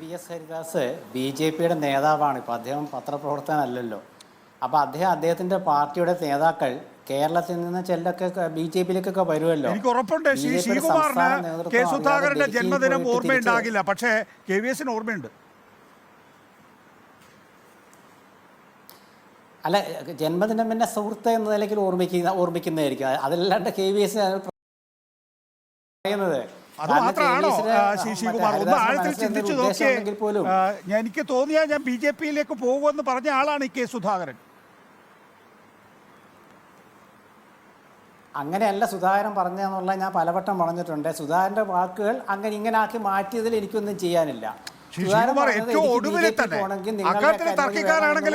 V S Haridas B J പിയുടെ നേതാവാണ്. ഇപ്പോൾ അദ്ദേഹം പത്രപ്രവർത്തനമല്ലല്ലോ അപ്പോൾ അദ്ദേഹം അദ്ദേഹത്തിന്റെ പാർട്ടിയുടെ നേതാക്കൾ കേരളത്തിൽ നിന്ന് ചെല്ലൊക്കെ ബി ജെ പിയിലേക്കൊക്കെ വരുമല്ലോ. എനിക്ക് ഉറപ്പുണ്ട്. ശ്രീ ശ്രീകുമാറിന് കെ സുധാകരന്റെ ജന്മദിനം ഓർമ്മയുണ്ടാകില്ല. പക്ഷേ കെ വി എസിന് ഓർമ്മയുണ്ട്. അല്ല ജന്മദിനം പിന്നെ സുഹൃത്ത് എന്ന നിലയ്ക്ക് ഓർമ്മിക്കുന്ന ഓർമ്മിക്കുന്നതായിരിക്കും. അതല്ലാണ്ട് കെ വി എസ് പറയുന്നത്. അത് മാത്രമാണോ? ശിവകുമാർ ഒന്ന് ആഴത്തിൽ ചിന്തിച്ചു നോക്കിയേ. എനിക്ക് തോന്നിയാൽ ഞാൻ ബി ജെ പിയിലേക്ക് പോകുമെന്ന് പറഞ്ഞ ആളാണ് ഈ കെ സുധാകരൻ. അങ്ങനെയല്ല സുധാകരൻ പറഞ്ഞതെന്നുള്ള ഞാൻ പലവട്ടം പറഞ്ഞിട്ടുണ്ട്. സുധാകരന്റെ വാക്കുകൾ അങ്ങനെ ഇങ്ങനെ ആക്കി മാറ്റിയതിൽ എനിക്കൊന്നും ചെയ്യാനില്ല. ശ്രീകുമാർ ഏറ്റവും ഒടുവിൽ തന്നെ അക്കാര്യത്തിൽ തർക്കിക്കാരാണെങ്കിൽ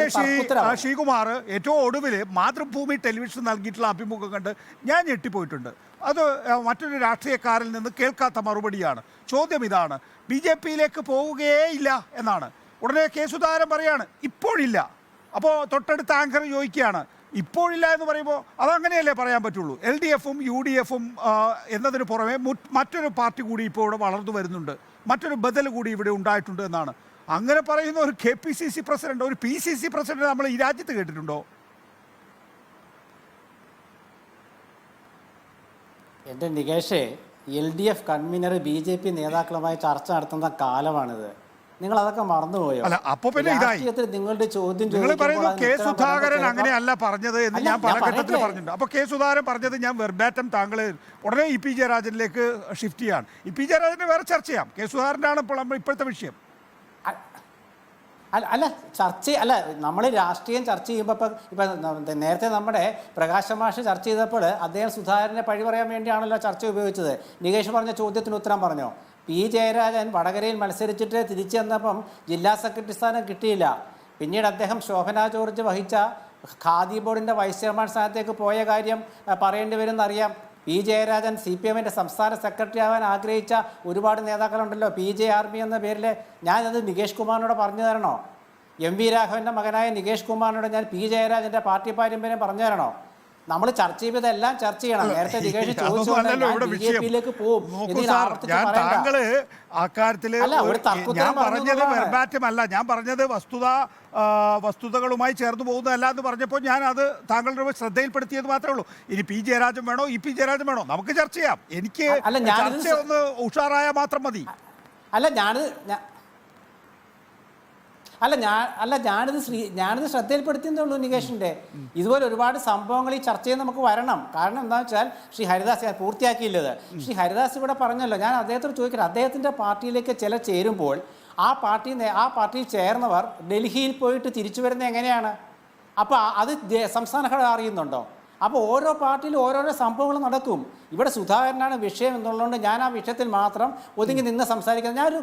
ശ്രീകുമാർ ഏറ്റവും ഒടുവിൽ മാതൃഭൂമി ടെലിവിഷൻ നൽകിയിട്ടുള്ള അഭിമുഖം കണ്ട് ഞാൻ ഞെട്ടിപ്പോയിട്ടുണ്ട്. അത് മറ്റൊരു രാഷ്ട്രീയക്കാരിൽ നിന്ന് കേൾക്കാത്ത മറുപടിയാണ്. ചോദ്യം ഇതാണ് ബി ജെ പിയിലേക്ക് പോവുകയേ ഇല്ല എന്നാണ്. ഉടനെ കെ സുധാകരൻ പറയാണ് ഇപ്പോഴില്ല. അപ്പോൾ തൊട്ടടുത്ത ആങ്കർ ചോദിക്കുകയാണ് ഇപ്പോഴില്ല എന്ന് പറയുമ്പോൾ അതങ്ങനെയല്ലേ പറയാൻ പറ്റുള്ളൂ? എൽ ഡി എഫും യു ഡി എഫും എന്നതിന് പുറമെ മറ്റൊരു പാർട്ടി കൂടി ഇപ്പോൾ ഇവിടെ വളർന്നു വരുന്നുണ്ട്. മറ്റൊരു ബദൽ കൂടി ഇവിടെ ഉണ്ടായിട്ടുണ്ട് എന്നാണ്. അങ്ങനെ പറയുന്ന ഒരു K P C C president ഒരു പി സി സി പ്രസിഡന്റ് നമ്മൾ ഈ രാജ്യത്ത് കേട്ടിട്ടുണ്ടോ? എന്റെ നികേഷേ L D F convener B J P നേതാക്കളുമായി ചർച്ച നടത്തുന്ന കാലമാണിത്. നിങ്ങൾ അതൊക്കെ മറന്നുപോയോ? അല്ല, അപ്പൊ പിന്നെ ഇതായി. രാഷ്ട്രീയത്തിൽ നിങ്ങളുടെ ചോദ്യം നിങ്ങൾ പറയുന്നു കെ സുധാകരൻ അങ്ങനെയല്ല പറഞ്ഞത് എന്ന് ഞാൻ പല ഘട്ടത്തിൽ. പറഞ്ഞിട്ടുണ്ട്. അപ്പൊ കെ സുധാകരൻ പറഞ്ഞത് ഞാൻ വെർബാറ്റം താങ്കൾ ഉടനെ ഇ പി ജയരാജനിലേക്ക് ഷിഫ്റ്റ് ചെയ്യാണ്. ഇ പി ജയരാജന് വേറെ ചർച്ച ചെയ്യാം. കെ സുധാകരന്റെ ആണ് ഇപ്പോൾ നമ്മൾ ഇപ്പോഴത്തെ വിഷയം. അല്ല അല്ല ചർച്ച അല്ല നമ്മൾ രാഷ്ട്രീയം ചർച്ച ചെയ്യുമ്പോൾ ഇപ്പം ഇപ്പം നേരത്തെ നമ്മുടെ പ്രകാശ മാഷ് ചർച്ച ചെയ്തപ്പോൾ അദ്ദേഹം സുധാകരനെ പഴി പറയാൻ വേണ്ടിയാണല്ലോ ചർച്ച ഉപയോഗിച്ചത്. നികേഷ് പറഞ്ഞ ചോദ്യത്തിന് ഉത്തരം പറഞ്ഞോ? പി. ജയരാജൻ വടകരയിൽ മത്സരിച്ചിട്ട് തിരിച്ചു വന്നപ്പം ജില്ലാ സെക്രട്ടറി സ്ഥാനം കിട്ടിയില്ല. പിന്നീട് അദ്ദേഹം ശോഭന ജോർജ് വഹിച്ച ഖാദി ബോർഡിന്റെ വൈസ് ചെയർമാൻ സ്ഥാനത്തേക്ക് പോയ കാര്യം പറയേണ്ടി വരുമെന്നറിയാം. പി ജയരാജൻ സി പി എമ്മിന്റെ സംസ്ഥാന സെക്രട്ടറി ആവാൻ ആഗ്രഹിച്ച ഒരുപാട് നേതാക്കളുണ്ടല്ലോ. പി ജെ ആർമി എന്ന പേരിൽ ഞാനത് നികേഷ് കുമാറിനോട് പറഞ്ഞു തരണോ? എം വി രാഘവന്റെ മകനായ നികേഷ് കുമാറിനോട് ഞാൻ പി ജയരാജന്റെ പാർട്ടി പാരമ്പര്യം പറഞ്ഞു തരണോ? നമ്മൾ ചർച്ച ചെയ്തതെല്ലാം ചർച്ച ചെയ്യണം. നേരത്തെ നികേഷ് ചോദിച്ചു പോകും. ഞാൻ. താങ്കൾ അക്കാര്യത്തിൽ ഞാൻ പറഞ്ഞത് ഞാൻ പറഞ്ഞത് വസ്തുത വസ്തുതകളുമായി ചേർന്ന് പോകുന്നതല്ല എന്ന് പറഞ്ഞപ്പോൾ ഞാൻ അത് താങ്കളുടെ ശ്രദ്ധയിൽപ്പെടുത്തിയത് മാത്രമേ ഉള്ളൂ. ഇനി പി. ജയരാജൻ വേണോ? E P. ജയരാജൻ വേണോ? നമുക്ക് ചർച്ച ചെയ്യാം. എനിക്ക് ചർച്ച ഒന്ന് ഉഷാറായാൽ മാത്രം മതി. അല്ല ഞാനിത് ഞാ- അല്ല ഞാൻ അല്ല ഞാനിത് ശ്രീ ഞാനിത് ശ്രദ്ധയിൽപ്പെടുത്തിയെന്നേ ഉള്ളൂ നികേഷിന്റെ ഇതുപോലെ ഒരുപാട് സംഭവങ്ങൾ ഈ ചർച്ചയിൽ നമുക്ക് വരണം. കാരണം എന്താണെന്ന് വെച്ചാൽ ശ്രീ ഹരിദാസ് ഞാൻ പൂർത്തിയാക്കിയില്ലത്. ശ്രീ ഹരിദാസ് ഇവിടെ പറഞ്ഞല്ലോ ഞാൻ അദ്ദേഹത്തോട് ചോദിക്കട്ടെ അദ്ദേഹത്തിന്റെ പാർട്ടിയിലേക്ക് ചില ചേരുമ്പോൾ ആ പാർട്ടി ആ പാർട്ടിയിൽ ചേർന്നവർ ഡൽഹിയിൽ പോയിട്ട് തിരിച്ചു വരുന്നത് എങ്ങനെയാണ്? അപ്പോൾ അത് സംസ്ഥാന ഘടകം അറിയുന്നുണ്ടോ? അപ്പോൾ ഓരോ പാർട്ടിയിലും ഓരോരോ സംഭവങ്ങൾ നടക്കും. ഇവിടെ സുധാകരനാണ് വിഷയം എന്നുള്ളതുകൊണ്ട് ഞാൻ ആ വിഷയത്തിൽ മാത്രം ഒതുങ്ങി നിന്ന് സംസാരിക്കുന്നത്. ഞാനൊരു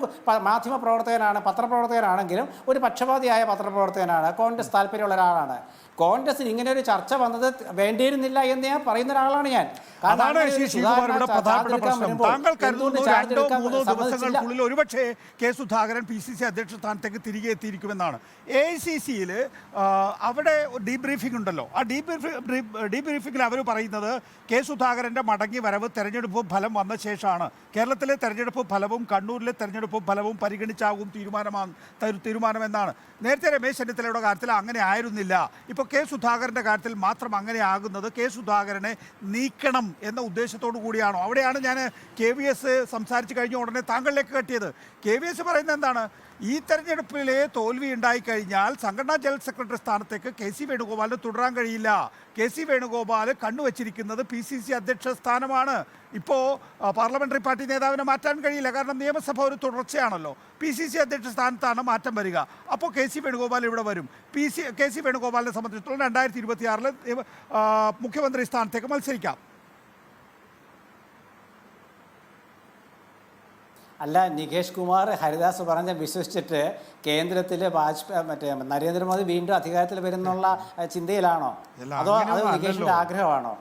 മാധ്യമ പ്രവർത്തകനാണ് പത്രപ്രവർത്തകനാണെങ്കിലും ഒരു പക്ഷപാതിയായ പത്രപ്രവർത്തകനാണ്. കോൺഗ്രസ് താല്പര്യമുള്ള ഒരാളാണ്. കോൺഗ്രസിന് ഇങ്ങനെ ഒരു ചർച്ച വന്നത് വേണ്ടിയിരുന്നില്ല എന്ന് ഞാൻ പറയുന്ന ഒരാളാണ് ഞാൻ. താങ്കൾ കരുതുന്നു രണ്ടോ മൂന്നോ ദിവസങ്ങൾക്കുള്ളിൽ ഒരുപക്ഷെ K Sudhakaran P C C അധ്യക്ഷ സ്ഥാനത്തേക്ക് തിരികെ എത്തിയിരിക്കുമെന്നാണ്. എ ഐ സി സിയിൽ അവിടെ ഡീബ്രീഫിംഗ് ഉണ്ടല്ലോ. ആ ഡീബ്രീഫ് ഡീബ്രീഫിംഗിൽ അവർ പറയുന്നത് കെ സുധാകരന്റെ മടങ്ങി വരവ് തെരഞ്ഞെടുപ്പ് ഫലം വന്ന ശേഷമാണ്. കേരളത്തിലെ തെരഞ്ഞെടുപ്പ് ഫലവും കണ്ണൂരിലെ തെരഞ്ഞെടുപ്പ് ഫലവും പരിഗണിച്ചാകും തീരുമാനമാണ് തരു- തീരുമാനമെന്നാണ്. നേരത്തെ രമേശ് ചെന്നിത്തലയുടെ കാര്യത്തിൽ അങ്ങനെ ആയിരുന്നില്ല. ഇപ്പോൾ കെ സുധാകരന്റെ കാര്യത്തിൽ മാത്രം അങ്ങനെ ആകുന്നത് കെ സുധാകരനെ നീക്കണം എന്ന ഉദ്ദേശത്തോടു കൂടിയാണോ? അവിടെയാണ് ഞാൻ കെ വി എസ് സംസാരിച്ച് കഴിഞ്ഞ ഉടനെ താങ്കളിലേക്ക് കെട്ടിയത്. കെ വി എസ് പറയുന്നത് എന്താണ്? ഈ തെരഞ്ഞെടുപ്പിലെ തോൽവി ഉണ്ടായിക്കഴിഞ്ഞാൽ സംഘടനാ ജനറൽ സെക്രട്ടറി സ്ഥാനത്തേക്ക് കെ സി വേണുഗോപാലിന് തുടരാൻ കഴിയില്ല. കെ സി വേണുഗോപാൽ കണ്ണുവച്ചിരിക്കുന്നത് പി സി സി അധ്യക്ഷ സ്ഥാനമാണ്. ഇപ്പോൾ പാർലമെന്ററി പാർട്ടി നേതാവിനെ മാറ്റാൻ കഴിയില്ല. കാരണം നിയമസഭ ഒരു തുടർച്ചയാണല്ലോ. പി സി സി അധ്യക്ഷ സ്ഥാനത്താണ് മാറ്റം വരിക. അപ്പോൾ കെ സി വേണുഗോപാൽ ഇവിടെ വരും. പി സി കെ സി വേണുഗോപാലിനെ സംബന്ധിച്ചിടത്തോളം രണ്ടായിരത്തി ഇരുപത്തിയാറിൽ മുഖ്യമന്ത്രി സ്ഥാനത്തേക്ക് മത്സരിക്കാം. അല്ല നികേഷ് കുമാർ ഹരിദാസ് പറഞ്ഞ വിശ്വസിച്ചിട്ട് കേന്ദ്രത്തിൽ വാജ്പേയി മറ്റേ നരേന്ദ്രമോദി വീണ്ടും അധികാരത്തിൽ വരുന്നുള്ള ചിന്തയിലാണോ? അതോ അത് നികേഷിന്റെ ആഗ്രഹമാണോ?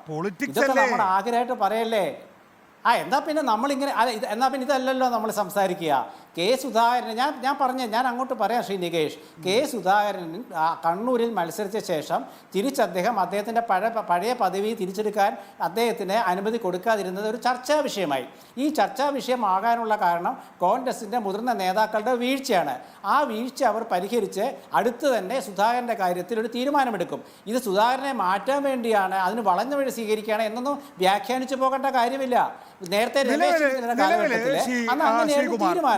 ഇതൊക്കെ നമ്മൾ ആഗ്രഹമായിട്ട് പറയല്ലേ? ആ എന്നാൽ പിന്നെ നമ്മളിങ്ങനെ അല്ല ഇത് എന്നാൽ പിന്നെ ഇതല്ലല്ലോ നമ്മൾ സംസാരിക്കുക. കെ. സുധാകരൻ ഞാൻ ഞാൻ പറഞ്ഞ ഞാൻ അങ്ങോട്ട് പറയാം ശ്രീ നികേഷ്. കെ. സുധാകരൻ കണ്ണൂരിൽ മത്സരിച്ച ശേഷം തിരിച്ച് അദ്ദേഹം അദ്ദേഹത്തിന്റെ പഴയ പഴയ പദവി തിരിച്ചെടുക്കാൻ അദ്ദേഹത്തിന് അനുമതി കൊടുക്കാതിരുന്നത് ഒരു ചർച്ചാ വിഷയമായി. ഈ ചർച്ചാ വിഷയമാകാനുള്ള കാരണം കോൺഗ്രസിന്റെ മുതിർന്ന നേതാക്കളുടെ വീഴ്ചയാണ്. ആ വീഴ്ച അവർ പരിഹരിച്ച് അടുത്ത് തന്നെ സുധാകരന്റെ കാര്യത്തിൽ ഒരു തീരുമാനമെടുക്കും. ഇത് സുധാകരനെ മാറ്റാൻ വേണ്ടിയാണ് അതിന് വളഞ്ഞ വഴി സ്വീകരിക്കുകയാണ് എന്നൊന്നും വ്യാഖ്യാനിച്ചു പോകേണ്ട കാര്യമില്ല. നേരത്തെ.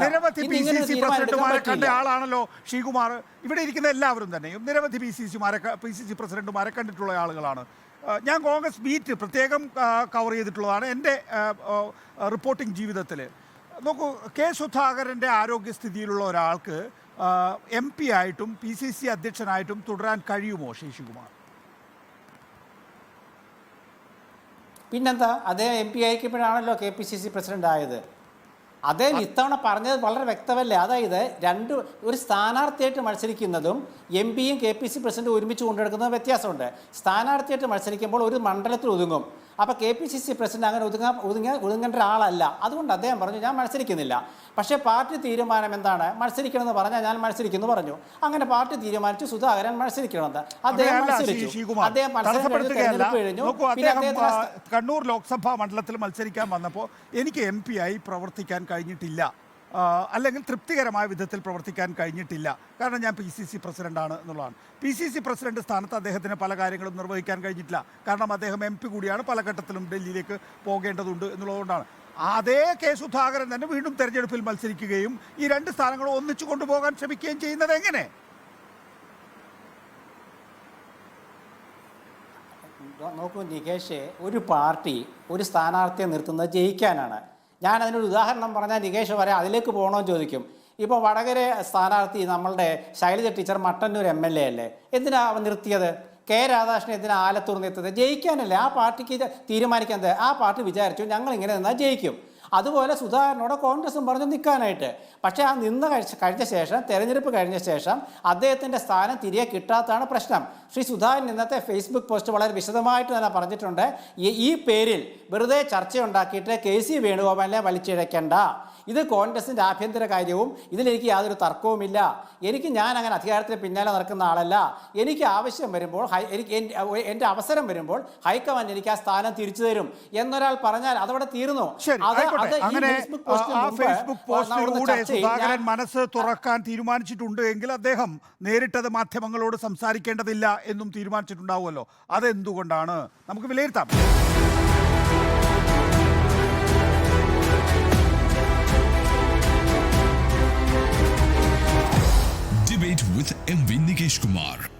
നിരവധി പി സി സി പ്രസിഡന്റുമാരെ കണ്ട ആളാണല്ലോ ശ്രീകുമാർ ഇവിടെ ഇരിക്കുന്ന എല്ലാവരും തന്നെയും നിരവധി പി സി സിമാരെ പി സി സി പ്രസിഡന്റുമാരെ കണ്ടിട്ടുള്ള ആളുകളാണ്. ഞാൻ കോൺഗ്രസ് ബീറ്റ് പ്രത്യേകം കവർ ചെയ്തിട്ടുള്ളതാണ് എന്റെ റിപ്പോർട്ടിംഗ് ജീവിതത്തിൽ നോക്കൂ കെ സുധാകരന്റെ ആരോഗ്യസ്ഥിതിയിലുള്ള ഒരാൾക്ക് എം പി ആയിട്ടും പി സി സി അധ്യക്ഷനായിട്ടും തുടരാൻ കഴിയുമോ ശശികുമാർ? പിന്നെന്താ അദ്ദേഹം M P ആയിരിക്കുമ്പോഴാണല്ലോ K P C C president ആയത്. അദ്ദേഹം ഇത്തവണ പറഞ്ഞത് വളരെ വ്യക്തമല്ലേ? അതായത് രണ്ട് ഒരു സ്ഥാനാർത്ഥിയായിട്ട് മത്സരിക്കുന്നതും എം പിയും കെ പി സി പ്രസിഡന്റും ഒരുമിച്ച് കൊണ്ടെടുക്കുന്നതും വ്യത്യാസമുണ്ട്. സ്ഥാനാർത്ഥിയായിട്ട് മത്സരിക്കുമ്പോൾ ഒരു മണ്ഡലത്തിൽ ഒതുങ്ങും. അപ്പോൾ K P C C president അങ്ങനെ ഒതുങ്ങാൻ ഒതുങ്ങാൻ ഒതുങ്ങേണ്ട ഒരാളല്ല. അതുകൊണ്ട് അദ്ദേഹം പറഞ്ഞു ഞാൻ മത്സരിക്കുന്നില്ല. പക്ഷേ പാർട്ടി തീരുമാനം എന്താണ്? മത്സരിക്കണമെന്ന് പറഞ്ഞാൽ ഞാൻ മത്സരിക്കുന്നു പറഞ്ഞു. അങ്ങനെ പാർട്ടി തീരുമാനിച്ചു സുധാകരൻ മത്സരിക്കണമെന്ന്. അദ്ദേഹം മത്സരിച്ചു. അദ്ദേഹം കണ്ണൂർ ലോക്സഭാ മണ്ഡലത്തിൽ മത്സരിക്കാൻ വന്നപ്പോൾ എനിക്ക് എം പി ആയി പ്രവർത്തിക്കാൻ കഴിഞ്ഞിട്ടില്ല. അല്ലെങ്കിൽ തൃപ്തികരമായ വിധത്തിൽ പ്രവർത്തിക്കാൻ കഴിഞ്ഞിട്ടില്ല. കാരണം ഞാൻ പി സി സി പ്രസിഡന്റാണ് എന്നുള്ളതാണ്. പി സി സി പ്രസിഡന്റ് സ്ഥാനത്ത് അദ്ദേഹത്തിന് പല കാര്യങ്ങളും നിർവഹിക്കാൻ കഴിഞ്ഞിട്ടില്ല. കാരണം അദ്ദേഹം എം പി കൂടിയാണ് പല ഘട്ടത്തിലും ഡൽഹിയിലേക്ക് പോകേണ്ടതുണ്ട് എന്നുള്ളതുകൊണ്ടാണ്. അതേ കെ സുധാകരൻ തന്നെ വീണ്ടും തെരഞ്ഞെടുപ്പിൽ മത്സരിക്കുകയും ഈ രണ്ട് സ്ഥാനങ്ങളും ഒന്നിച്ചു കൊണ്ടുപോകാൻ ശ്രമിക്കുകയും ചെയ്യുന്നത് എങ്ങനെ? നോക്കൂ നികേഷ് ഒരു പാർട്ടി ഒരു സ്ഥാനാർത്ഥിയെ നിർത്തുന്നത് ജയിക്കാനാണ്. ഞാൻ അതിനൊരു ഉദാഹരണം പറഞ്ഞാൽ നികേഷ് വരെ അതിലേക്ക് പോകണമെന്ന് ചോദിക്കും. ഇപ്പോൾ വടകര സ്ഥാനാർത്ഥി നമ്മളുടെ Shailaja teacher Mattannur M L A അല്ലേ? എന്തിനാ നിർത്തിയത്? കെ രാധാകൃഷ്ണൻ എന്തിനാ ആലത്തൂർ നിർത്തിയത്? ജയിക്കാനല്ലേ? ആ പാർട്ടിക്ക് തീരുമാനിക്കാൻ? ആ പാർട്ടി വിചാരിച്ചു ഞങ്ങൾ ഇങ്ങനെ നിന്നാൽ ജയിക്കും. അതുപോലെ സുധാകരനോട് കോൺഗ്രസും പറഞ്ഞു നിൽക്കാനായിട്ട്. പക്ഷേ ആ നിന്ന് കഴിച്ച കഴിഞ്ഞ ശേഷം തെരഞ്ഞെടുപ്പ് കഴിഞ്ഞ ശേഷം അദ്ദേഹത്തിന്റെ സ്ഥാനം തിരികെ കിട്ടാത്തതാണ് പ്രശ്നം. ശ്രീ സുധാകരൻ ഇന്നത്തെ ഫേസ്ബുക്ക് പോസ്റ്റ് വളരെ വിശദമായിട്ട് തന്നെ പറഞ്ഞിട്ടുണ്ട്. ഈ പേരിൽ വെറുതെ ചർച്ചയുണ്ടാക്കിയിട്ട് കെ സി വേണുഗോപാലിനെ വലിച്ചിഴയ്ക്കണ്ട. ഇത് കോൺഗ്രസിന്റെ ആഭ്യന്തര കാര്യവും ഇതിലെനിക്ക് യാതൊരു തർക്കവുമില്ല. എനിക്ക് ഞാൻ അങ്ങനെ അധികാരത്തിന് പിന്നാലെ നടക്കുന്ന ആളല്ല. എനിക്ക് ആവശ്യം വരുമ്പോൾ ഹൈ എനിക്ക് എന്റെ- അവസരം വരുമ്പോൾ ഹൈക്കമാൻഡ് എനിക്ക് ആ സ്ഥാനം തിരിച്ചു തരും എന്നൊരാൾ പറഞ്ഞാൽ അതവിടെ തീർന്നു? സുധാകരൻ മനസ്സ് തുറക്കാൻ തീരുമാനിച്ചിട്ടുണ്ട് എങ്കിൽ അദ്ദേഹം നേരിട്ടത് മാധ്യമങ്ങളോട് സംസാരിക്കേണ്ടതില്ല എന്നും തീരുമാനിച്ചിട്ടുണ്ടാവുമല്ലോ. അതെന്തുകൊണ്ടാണ്? നമുക്ക് വിലയിരുത്താം. With MV Nikesh Kumar.